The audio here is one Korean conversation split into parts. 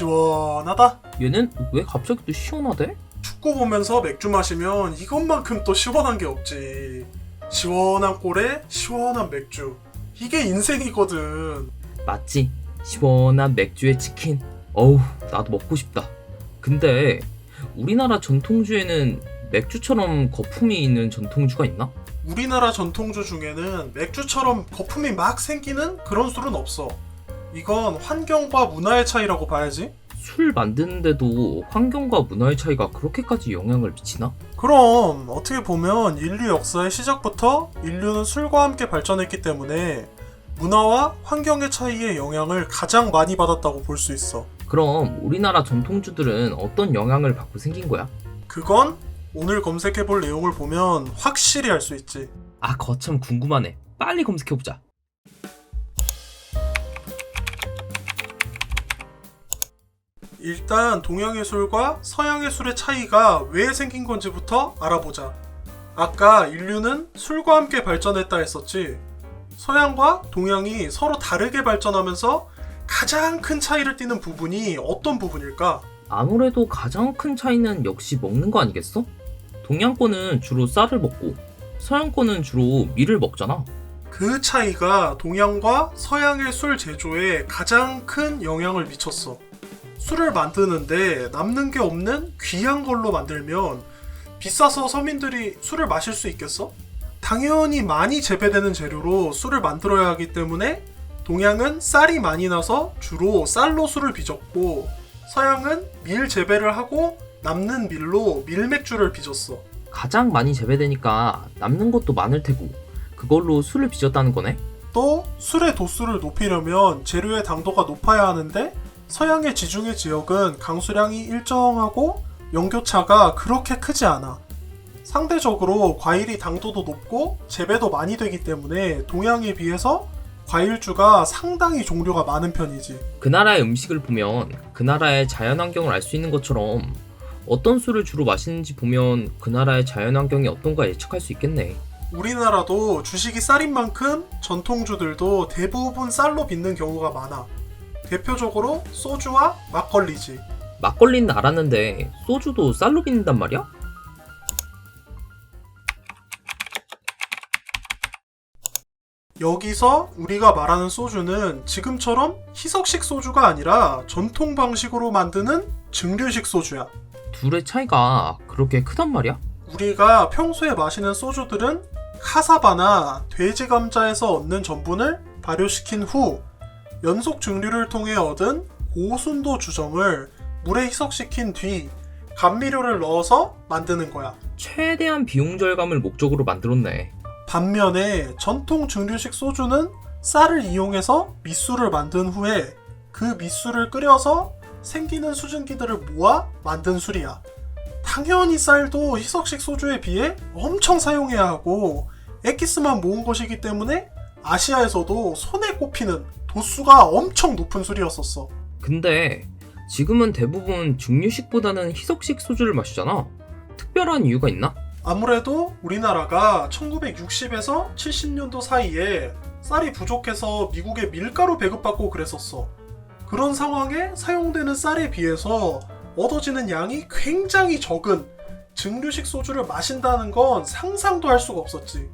시원하다. 얘는 왜 갑자기 또 시원하대? 축구 보면서 맥주 마시면 이것만큼 또 시원한 게 없지. 시원한 꼴에 시원한 맥주. 이게 인생이거든. 맞지? 시원한 맥주에 치킨. 어우, 나도 먹고 싶다. 근데 우리나라 전통주에는 맥주처럼 거품이 있는 전통주가 있나? 우리나라 전통주 중에는 맥주처럼 거품이 막 생기는 그런 술은 없어. 이건 환경과 문화의 차이라고 봐야지. 술 만드는데도 환경과 문화의 차이가 그렇게까지 영향을 미치나? 그럼 어떻게 보면 인류 역사의 시작부터 인류는 술과 함께 발전했기 때문에 문화와 환경의 차이의 영향을 가장 많이 받았다고 볼 수 있어. 그럼 우리나라 전통주들은 어떤 영향을 받고 생긴 거야? 그건 오늘 검색해 볼 내용을 보면 확실히 알 수 있지. 아, 거참 궁금하네. 빨리 검색해보자. 일단 동양의 술과 서양의 술의 차이가 왜 생긴 건지부터 알아보자. 아까 인류는 술과 함께 발전했다 했었지. 서양과 동양이 서로 다르게 발전하면서 가장 큰 차이를 띠는 부분이 어떤 부분일까? 아무래도 가장 큰 차이는 역시 먹는 거 아니겠어? 동양권은 주로 쌀을 먹고 서양권은 주로 밀을 먹잖아. 그 차이가 동양과 서양의 술 제조에 가장 큰 영향을 미쳤어. 술을 만드는데 남는 게 없는 귀한 걸로 만들면 비싸서 서민들이 술을 마실 수 있겠어? 당연히 많이 재배되는 재료로 술을 만들어야 하기 때문에 동양은 쌀이 많이 나서 주로 쌀로 술을 빚었고 서양은 밀 재배를 하고 남는 밀로 밀맥주를 빚었어. 가장 많이 재배되니까 남는 것도 많을 테고 그걸로 술을 빚었다는 거네? 또 술의 도수를 높이려면 재료의 당도가 높아야 하는데 서양의 지중해 지역은 강수량이 일정하고 연교차가 그렇게 크지 않아. 상대적으로 과일이 당도도 높고 재배도 많이 되기 때문에 동양에 비해서 과일주가 상당히 종류가 많은 편이지. 그 나라의 음식을 보면 그 나라의 자연환경을 알 수 있는 것처럼 어떤 술을 주로 마시는지 보면 그 나라의 자연환경이 어떤가 예측할 수 있겠네. 우리나라도 주식이 쌀인 만큼 전통주들도 대부분 쌀로 빚는 경우가 많아. 대표적으로 소주와 막걸리지. 막걸리는 알았는데 소주도 쌀로 빚는단 말이야? 여기서 우리가 말하는 소주는 지금처럼 희석식 소주가 아니라 전통 방식으로 만드는 증류식 소주야. 둘의 차이가 그렇게 크단 말이야? 우리가 평소에 마시는 소주들은 카사바나 돼지 감자에서 얻는 전분을 발효시킨 후 연속 증류를 통해 얻은 고순도 주정을 물에 희석시킨 뒤 감미료를 넣어서 만드는 거야. 최대한 비용 절감을 목적으로 만들었네. 반면에 전통 증류식 소주는 쌀을 이용해서 밑술을 만든 후에 그 밑술을 끓여서 생기는 수증기들을 모아 만든 술이야. 당연히 쌀도 희석식 소주에 비해 엄청 사용해야 하고 액기스만 모은 것이기 때문에 아시아에서도 손에 꼽히는 도수가 엄청 높은 술이었었어. 근데 지금은 대부분 증류식보다는 희석식 소주를 마시잖아. 특별한 이유가 있나? 아무래도 우리나라가 1960에서 70년도 사이에 쌀이 부족해서 미국에 밀가루 배급받고 그랬었어. 그런 상황에 사용되는 쌀에 비해서 얻어지는 양이 굉장히 적은 증류식 소주를 마신다는 건 상상도 할 수가 없었지.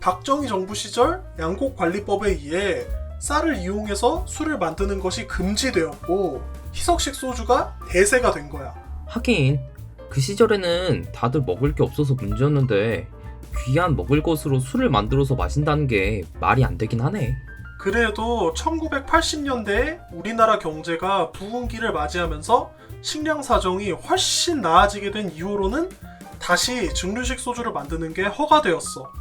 박정희 정부 시절 양곡관리법에 의해 쌀을 이용해서 술을 만드는 것이 금지되었고 희석식 소주가 대세가 된 거야. 하긴 그 시절에는 다들 먹을 게 없어서 문제였는데 귀한 먹을 것으로 술을 만들어서 마신다는 게 말이 안 되긴 하네. 그래도 1980년대에 우리나라 경제가 부흥기를 맞이하면서 식량 사정이 훨씬 나아지게 된 이후로는 다시 증류식 소주를 만드는 게 허가되었어.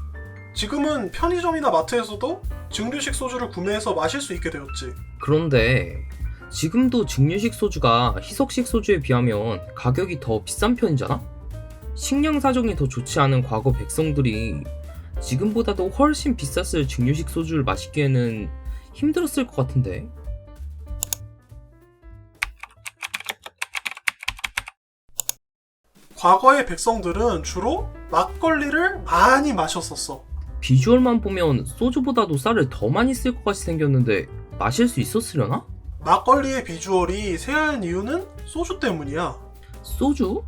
지금은 편의점이나 마트에서도 증류식 소주를 구매해서 마실 수 있게 되었지. 그런데 지금도 증류식 소주가 희석식 소주에 비하면 가격이 더 비싼 편이잖아? 식량 사정이 더 좋지 않은 과거 백성들이 지금보다도 훨씬 비쌌을 증류식 소주를 마시기에는 힘들었을 것 같은데. 과거의 백성들은 주로 막걸리를 많이 마셨었어. 비주얼만 보면 소주보다도 쌀을 더 많이 쓸 것 같이 생겼는데 마실 수 있었으려나? 막걸리의 비주얼이 새하얀 이유는 소주 때문이야. 소주?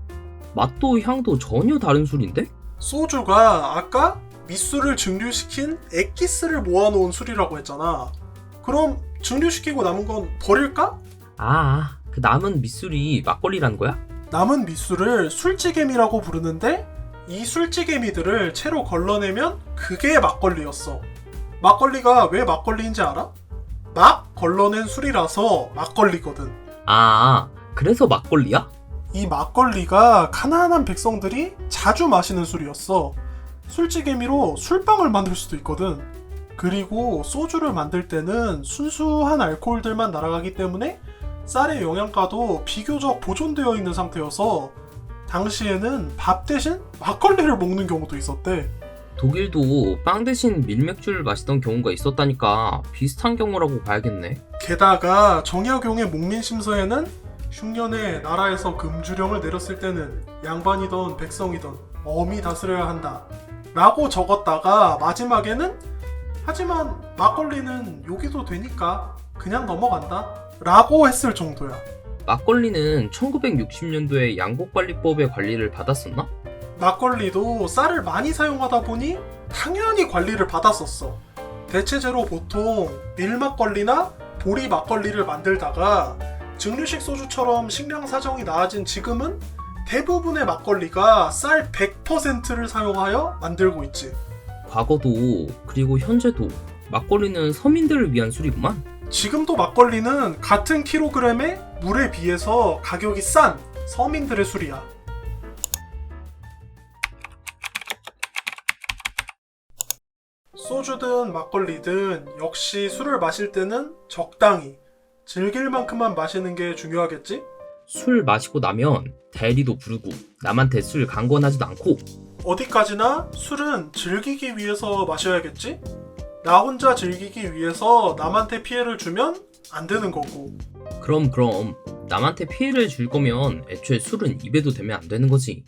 맛도 향도 전혀 다른 술인데? 소주가 아까 밑술을 증류시킨 액기스를 모아놓은 술이라고 했잖아. 그럼 증류시키고 남은 건 버릴까? 아, 그 남은 밑술이 막걸리라는 거야? 남은 밑술을 술찌개미라고 부르는데 이 술찌개미들을 채로 걸러내면 그게 막걸리였어. 막걸리가 왜 막걸리인지 알아? 막 걸러낸 술이라서 막걸리거든. 아, 그래서 막걸리야? 이 막걸리가 가난한 백성들이 자주 마시는 술이었어. 술찌개미로 술빵을 만들 수도 있거든. 그리고 소주를 만들 때는 순수한 알코올들만 날아가기 때문에 쌀의 영양가도 비교적 보존되어 있는 상태여서 당시에는 밥 대신 막걸리를 먹는 경우도 있었대. 독일도 빵 대신 밀맥주를 마시던 경우가 있었다니까 비슷한 경우라고 봐야겠네. 게다가 정약용의 목민심서에는 흉년에 나라에서 금주령을 내렸을 때는 양반이던 백성이던 엄히 다스려야 한다 라고 적었다가 마지막에는 하지만 막걸리는 요기도 되니까 그냥 넘어간다 라고 했을 정도야 막걸리는 1960년도에 양곡관리법의 관리를 받았었나? 막걸리도 쌀을 많이 사용하다 보니 당연히 관리를 받았었어. 대체제로 보통 밀막걸리나 보리 막걸리를 만들다가 증류식 소주처럼 식량 사정이 나아진 지금은 대부분의 막걸리가 쌀 100%를 사용하여 만들고 있지. 과거도 그리고 현재도 막걸리는 서민들을 위한 술이구만. 지금도 막걸리는 같은 킬로그램의 물에 비해서 가격이 싼 서민들의 술이야. 소주든 막걸리든 역시 술을 마실 때는 적당히 즐길 만큼만 마시는 게 중요하겠지? 술 마시고 나면 대리도 부르고 남한테 술 강권하지도 않고 어디까지나 술은 즐기기 위해서 마셔야겠지? 나 혼자 즐기기 위해서 남한테 피해를 주면 안 되는 거고. 그럼 그럼 남한테 피해를 줄 거면 애초에 술은 입에도 대면 안 되는 거지.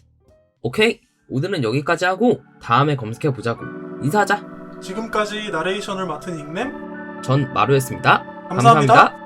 오케이 오늘은 여기까지 하고 다음에 검색해 보자고 인사하자. 지금까지 나레이션을 맡은 닉냄 전 마루였습니다 감사합니다. 감사합니다.